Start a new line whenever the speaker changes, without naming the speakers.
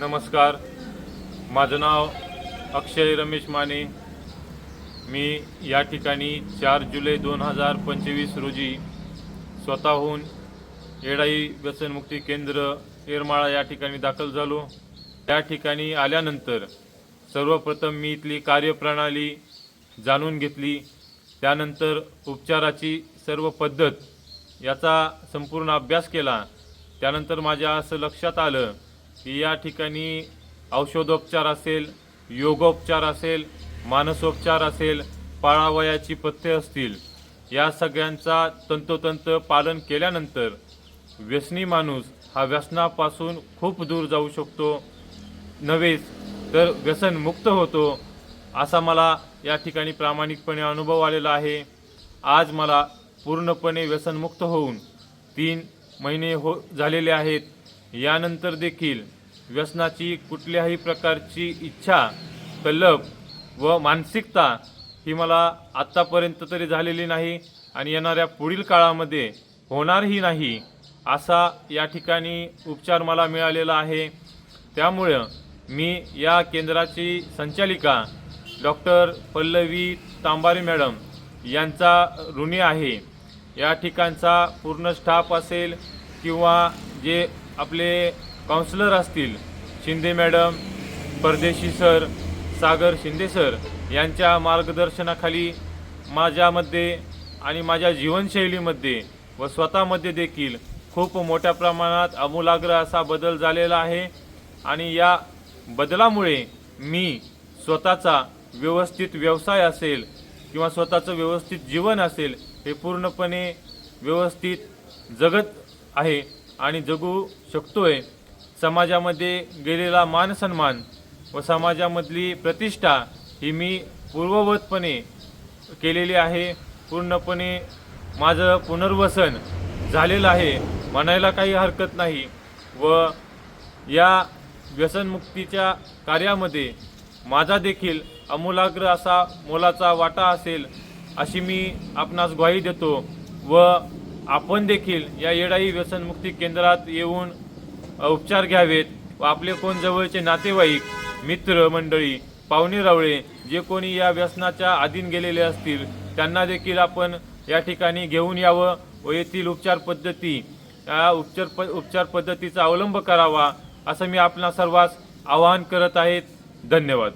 नमस्कार. माझं नाव अक्षय रमेश माने. मी या ठिकाणी चार जुलै दोन हजार पंचवीस रोजी स्वतःहून येडाई व्यसनमुक्ती केंद्र येरमाळा या ठिकाणी दाखल झालो. त्या ठिकाणी आल्यानंतर सर्वप्रथम मी इथली कार्यप्रणाली जाणून घेतली. त्यानंतर उपचाराची सर्व पद्धत याचा संपूर्ण अभ्यास केला. त्यानंतर माझ्या असं लक्षात आलं की या ठिकाणी औषधोपचार असेल योगोपचार असेल मानसोपचार असेल पाळावयाची पथ्ये असतील या सगळ्यांचा तंतोतंत पालन केल्यानंतर व्यसनी माणूस हा व्यसनापासून खूप दूर जाऊ शकतो. नव्हेच तर व्यसनमुक्त होतो असा मला या ठिकाणी प्रामाणिकपणे अनुभव आलेला आहे. आज मला पूर्णपणे व्यसनमुक्त होऊन तीन महिने हो झालेले आहेत. यानंतर देखील व्यसनाची कुठल्याही प्रकारची इच्छा कल्लप व मानसिकता ही मला आत्तापर्यंत तरी झालेली नाही आणि येणाऱ्या पुढील काळामध्ये होणारही नाही असा या ठिकाणी उपचार मला मिळालेला आहे. त्यामुळं मी या केंद्राची संचालिका डॉक्टर पल्लवी तांबारी मॅडम यांचा ऋणी आहे. या ठिकाणचा पूर्ण स्टाफ असेल किंवा जे आपले काउन्सिलर असतील Shinde madam Pardeshi sir Sagar Shinde sir यांच्या मार्गदर्शनाखाली माझ्यामध्ये आणि माझ्या जीवनशैलीमध्ये व स्वतःमध्ये देखील खूप मोठ्या प्रमाणात आमूलाग्र असा बदल झालेला आहे. आणि या बदलामुळे मी स्वतःचा व्यवस्थित व्यवसाय असेल किंवा स्वतःचं व्यवस्थित जीवन असेल हे पूर्णपणे व्यवस्थित जगत आहे आणि जगू शकतो आहे समाजामध्ये गेलेला मानसन्मान व समाजामधली प्रतिष्ठा ही मी पूर्ववतपणे केलेली आहे. पूर्णपणे माझं पुनर्वसन झालेलं आहे. म्हणायला काही हरकत नाही व या व्यसनमुक्तीच्या कार्यामध्ये माझा देखील अमूलाग्र असा मोलाचा वाटा असेल अशी मी आपणास ग्वाही देतो व आपण देखील या येडाई व्यसनमुक्ती केंद्रात येऊन उपचार घ्यावेत. व आपले कोण जवळचे नातेवाईक मित्र मंडळी पाहुणे रावळे जे कोणी या व्यसनाच्या अधीन गेलेले असतील त्यांना देखील आपण या ठिकाणी घेऊन यावं व येथील उपचार पद्धती या उपचार प उपचार पद्धतीचा अवलंब करावा असं मी आपणा सर्वांस आवाहन करत आहेत. धन्यवाद.